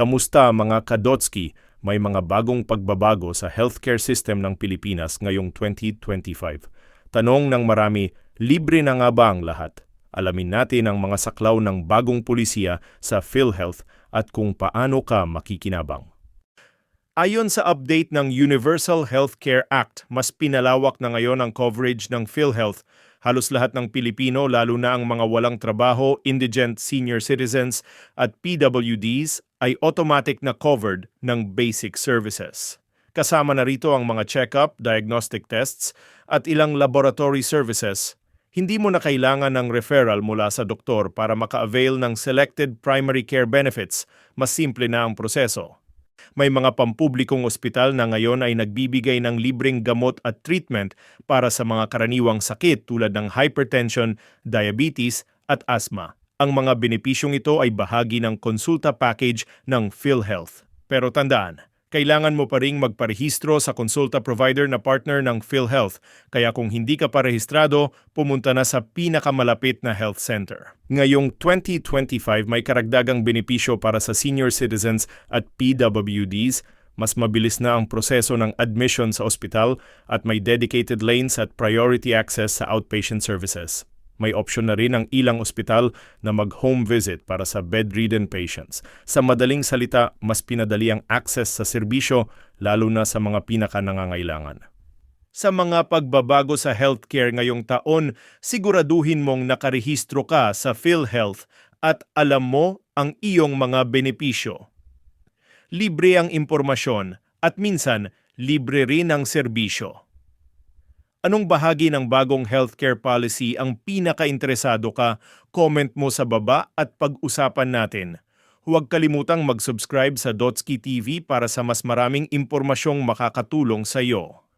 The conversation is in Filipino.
Kamusta mga Kadotsky? May mga bagong pagbabago sa healthcare system ng Pilipinas ngayong 2025. Tanong ng marami, libre na nga ba ang lahat? Alamin natin ang mga saklaw ng bagong pulisiya sa PhilHealth at kung paano ka makikinabang. Ayon sa update ng Universal Healthcare Act, mas pinalawak na ngayon ang coverage ng PhilHealth. Halos lahat ng Pilipino, lalo na ang mga walang trabaho, indigent senior citizens at PWDs ay automatic na covered ng basic services. Kasama na rito ang mga check-up, diagnostic tests at ilang laboratory services. Hindi mo na kailangan ng referral mula sa doktor para maka-avail ng selected primary care benefits. Mas simple na ang proseso. May mga pampublikong ospital na ngayon ay nagbibigay ng libreng gamot at treatment para sa mga karaniwang sakit tulad ng hypertension, diabetes at asthma. Ang mga benepisyong ito ay bahagi ng konsulta package ng PhilHealth. Pero tandaan, kailangan mo pa ring magparehistro sa konsulta provider na partner ng PhilHealth. Kaya kung hindi ka pa rehistrado, pumunta na sa pinakamalapit na health center. Ngayong 2025 may karagdagang benepisyo para sa senior citizens at PWDs. Mas mabilis na ang proseso ng admission sa ospital at may dedicated lanes at priority access sa outpatient services. May opsyon na rin ang ilang ospital na mag-home visit para sa bedridden patients. Sa madaling salita, mas pinadali ang access sa serbisyo lalo na sa mga pinaka-nangangailangan. Sa mga pagbabago sa healthcare ngayong taon, siguraduhin mong nakarehistro ka sa PhilHealth at alam mo ang iyong mga benepisyo. Libre ang impormasyon at minsan libre rin ang serbisyo. Anong bahagi ng bagong healthcare policy ang pinaka-interesado ka? Comment mo sa baba at pag-usapan natin. Huwag kalimutang mag-subscribe sa Dotsky TV para sa mas maraming impormasyong makakatulong sa iyo.